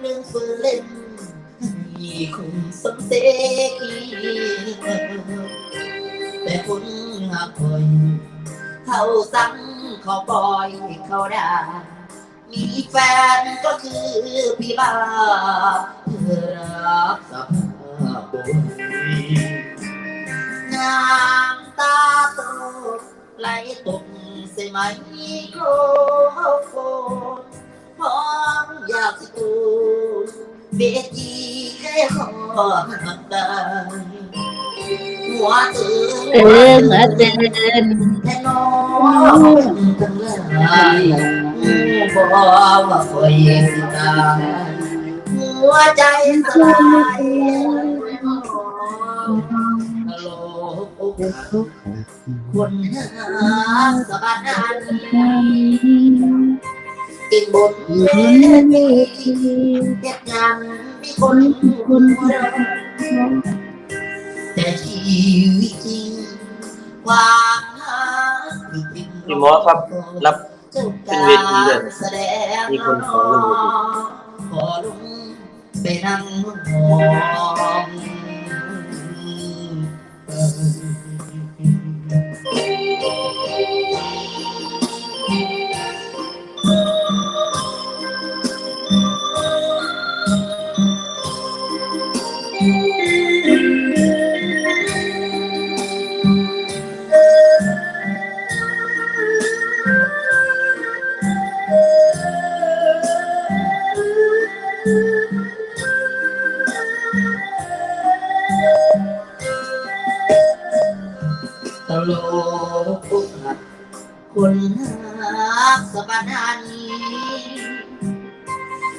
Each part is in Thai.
เรื่องฝืนเล่นให้คุณสมเสกีแต่คุณหักคอยเขาสั่งเขาปล่อยเขาด่ามีแฟนก็คือพี่บ้าเพื่อรักสภาพบุญน้ำตาตกไหลตกใส่ไมโครโฟน พ้อมอยากสิตูเบจีแค่ขอหักได้หัวตื่นเตือมาเตือนแค่น้องทั้งหลายบอกว่าคอยสิตาหัวใจสลายฮัลโหลคนหาสบายนั้น กินบนเวทีเก็บงานมีคนคุณเราแต่ชีวิตจริงความหาคือจริงพี่หมอครับรับเป็นเวทีเลยแสดงมีคนขอลงเวทีขอลงไปนั่งมอง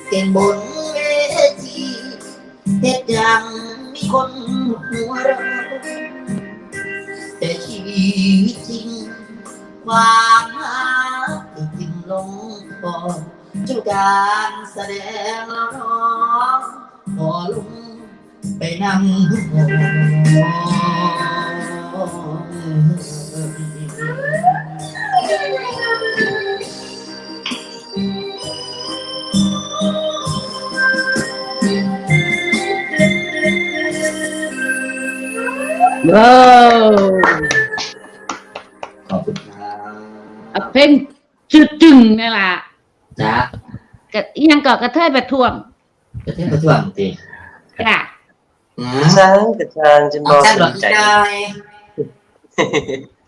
เต้นบนเวทีเฮ็ดอย่างมีคนหัวเราแต่ชีวิตจริง ความหักคือทิมลงปอดจุการแสดงแล้วน้องขอลุงไปนั่ง ว้าวขอบคุณครับเอาเพลงจุดจึงนี่ล่ะจ้ากะอิหยังก็กระเทยไปท่วมประเทศประท้วงตีจ้ะนะช้างกับช้างจนบเอาอกแซ่บสหรอนใจพี่จอย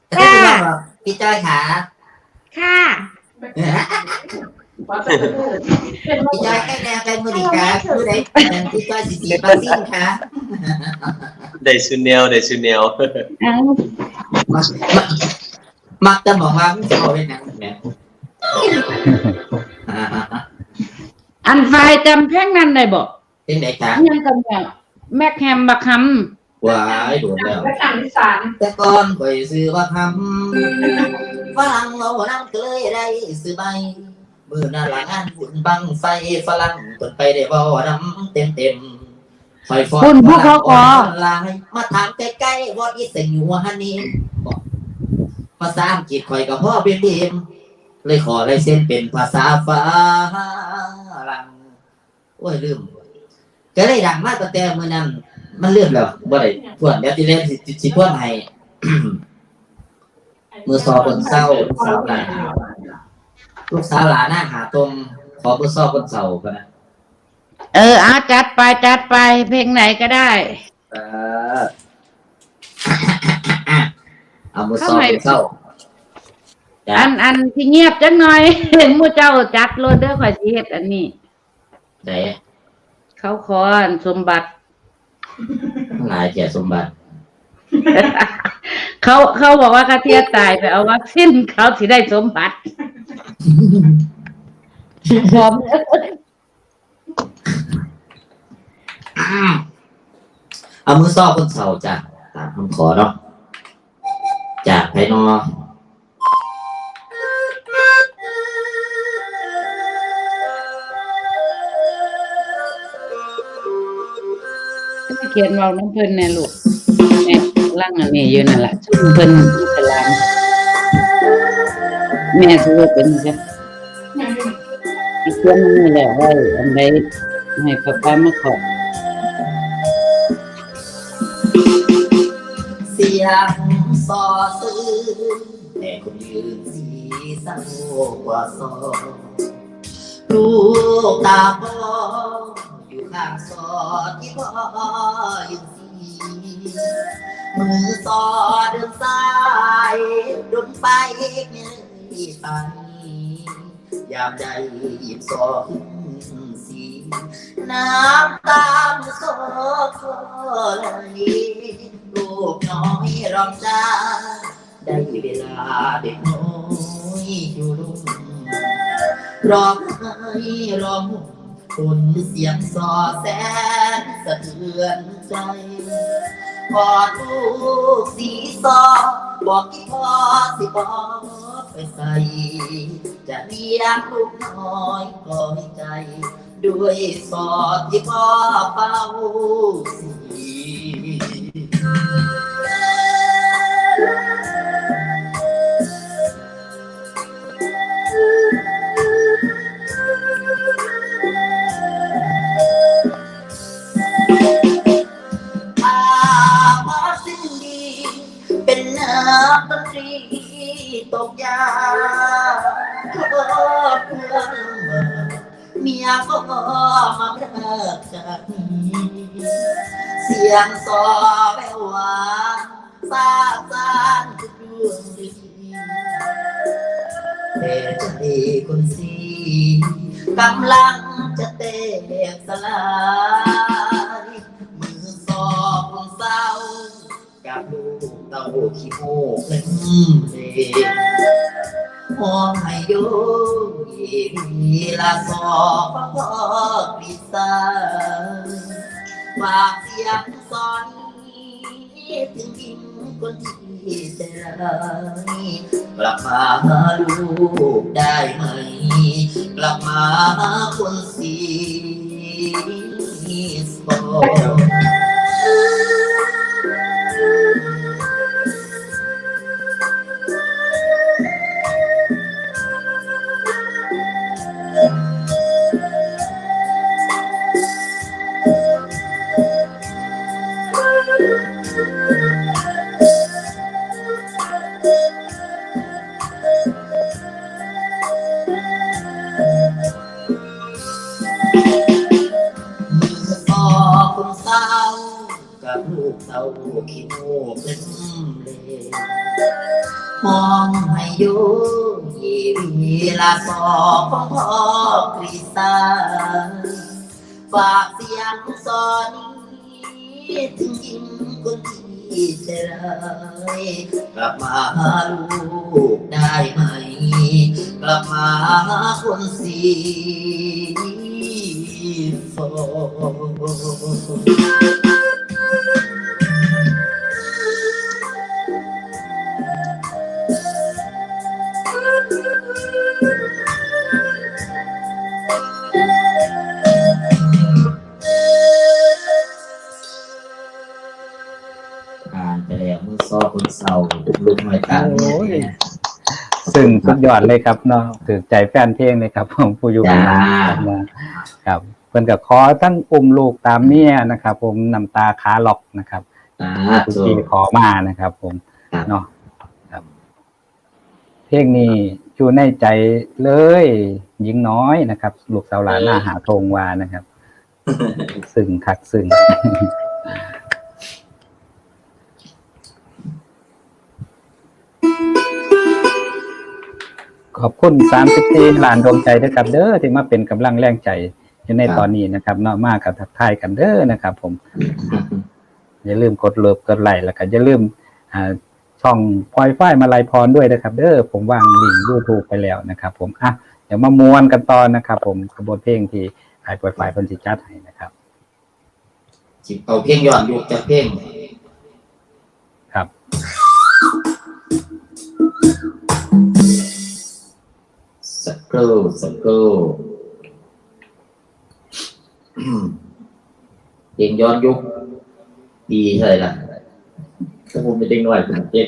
ประเทศประท้วงหรอพี่จอยขาค่ะ พี่จอยใกล้แนวใกล้มือดีค่ะมือไหนเป็นพี่จอยสีสีบาซินค่ะได้ซูเนลได้ซูเนลเอามักมักมักจะบอกว่าไม่จะเอาเป็นหนังแบบอ่าอันไฟจำเพลงนั้นได้บ่เป็นไหนคะอิหยังกันเนี่ยแม็กแฮมบักควายโดนแล้วภาษาอีสานแต่ก่อนเคยซื้อว่าคำฝรั่งเอาน้ำเคยได้ซื้อใบ มือหน้าหลังงานบุญบังไฟฝรั่งเปิดไปได้บ่น้ำเต็มเต็มๆไฟฟอำคุณผู้เขาขอลายมาถามใกล้ๆว่าอีเสงอยู่ฮันนี่บอกภาษาอังกฤษข่อยกับพ่อเป็นดีมเลยขอลายเส้นเป็นภาษาฝรั่งโอ้ยลืมก็เลยดังมากตั้งแต่มือนั้นมันเลื่อนแล้วบ่ได้ทวนเดี๋ยวที่เล่นสิสิสิทวนให้มือสอบบนเศร้าลูกสาวหลาน ลูกสาวหลานหน้าหาตรง ขอมือสอบบนเสาก็นะเอออาจัดไปจัดไป เพลงไหนก็ได้เออเอามือสอบบนเศร้าจ้ะอันอันที่เงียบจังหน่อยหมู่เจ้าจัดโลดเด้อข่อยสิเฮ็ดอันนี้ ไหนเขาขออันสมบัติ หลายแก่สมบัติ เขาเขาบอกว่าคาเทียตายไปเอาวัคซีนเขาสิได้สมบัติ พร้อมเอามือซอบบนเสาจ้ะตามคำขอเนาะจากไพนอเขียนเราน้ำเพิ่นแน่ลูกแม่ร่างอันนี้อยู่นั่นแหละชุ่มเพิ่นอยู่ตาราง ม่ซื้อเป็นครับเขียนมันนี่แหละว่าอันใดให้ป้าป้ามาขอเสียงสอซื่อแต่คนยืนสีสันกว่าซอลูกตาบออยู่ข้างซอที่พ่อยืนสีมือซอเดินซ้ายดนไปเง ยไปยามใจหยิบซอขึ้นสีน้ำตามโซโคไหลลูกน้อยร้องจ้าได้เวลาเด็กน้อยอยู่รุ่มร้องไห้ร้องคนเสียงสอแสนสะเทือนใจกอดลูกสีซอ บอกกี่พ่อสิบอกไปใส่จะเลี้ยงลูกน้อยกอยใจ ด้วยสอดที่พ่อเป้าสี เป็นนักดนตรีตกยาครอบครัวเมียก็มาพรากจากเสียงซอแววหวานซาซานทุกดวงดีแต่ใจคนสีกำลังจะเตกสลาย ขี้โมกเล่นเลมองให้โยยีลาสอบพ่อกฤษาฝากเสียงสอนถึงยิงคนที่ใจร้ายกลับมาหาลูกได้ไหม กลับมาหาคนสีสอง มองให้โยยีเวลาสอบของพ่อกฤษาฝากเสียงสอนถึงยิงคนที่ใจร้ายกลับมาลูกได้ไหม กลับมาคนสีฟออ่ สุดยอดเลยครับเนาะถือใจแฟนเพลงเลยครับของผู้อยู่จ้าครับเพิ่นก็ขอทั้งอุ้มลูกตามเมียนะครับ ผมน้ำตาขาหลอกนะครับอ่าทุกตัวทีขอมานะครับ ผมครับเนาะครับ เพลงนี้อยู่ในใจเลยหญิงน้อยนะครับ ลูกสาวหลานหน้าหาทงวานะครับ ซึ่งคักซึ่ง ขอบคุณสามสิบสี่หลานดวงใจด้วยครับ เด้อที่มาเป็นกำลังแรงใจอยู่ในตอนนี้นะครับเนาะมากกับทักทายกันเด้อนะครับ ผม อย่าลืมกดเลิฟกดไลค์แล้วก็อย่าลืมอ่าช่องพลอยฝ้ายมาลายพรด้วยนะครับ เด้อผมวางลิงก์ยูทูบไปแล้วนะครับ ผมอะเดี๋ยวมามวนกันตอนนะครับ ผมขบวนเพลงที่ไอ้ปลอยฝ้ายเพิ่นสิจัดให้นะครับจิบเอาเพลงย้อนยุคจากเพลง circle circle เพลงย้อนยุคดีใช่ไหร่ล่ะถ้าผมไม่ได้น้อยผมเต้น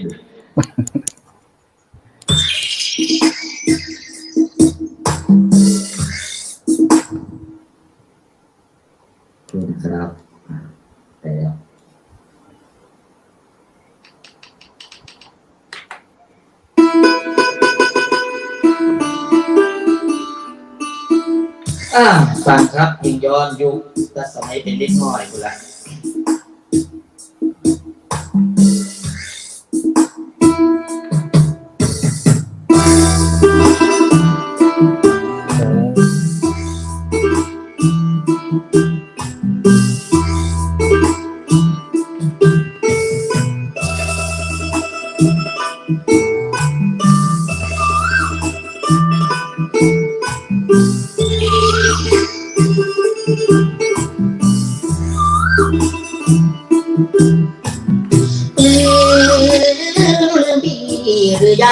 ฟังครับยิงย้อนยุคแต่สมัยเป็นเล็กน้อยกูละ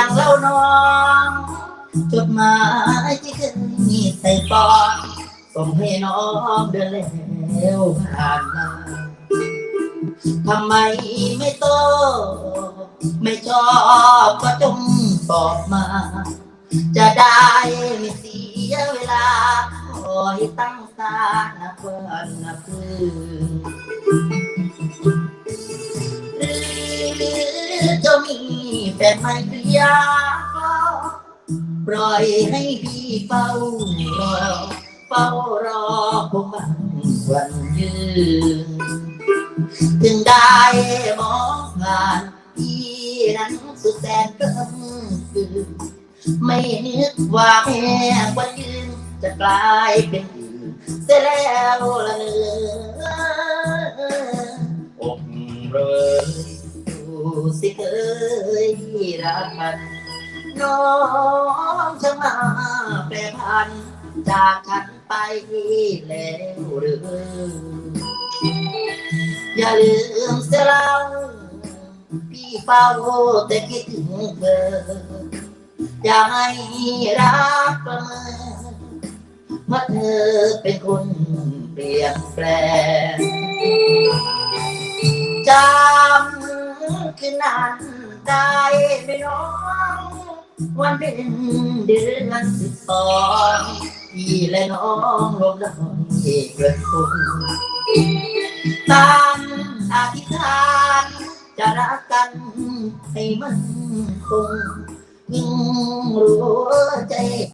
หรือยังเล่าน้องจดหมายที่เคยมีใส่ปอนส่งให้น้องเดินแล้วผ่านมาทำไมไม่โต ไม่ชอบก็จงตอบมา จะได้ไม่เสียเวลาคอยตั้งตานับวันนับคืน แฟนใหม่หรือยังปล่อยให้พี่เฝ้ารอเฝ้ารอคงมันวันยืนถึงได้มองผ่านพี่นั้นสุดแสนกำกืนไม่นึกว่าแม่วันยืนจะกลายเป็นอื่นเสียแล้วละเนื้ออกเรย สิเคยรักกัน น้องจะมาแปรพันจากฉันไปแล้วหรืออย่าลืมเสียเราพี่เฝ้าแต่คิดถึงเธออยากให้รักประเมินเมื่อเธอเป็นคนเปลี่ยนแปลงจำ คืนนั้นได้ไหมน้องวันเป็นเดือนสิบสองพี่และน้องลงดอยกระทงตั้งอธิษฐานจะรักกันให้มันคงยิ่งรู้ใจ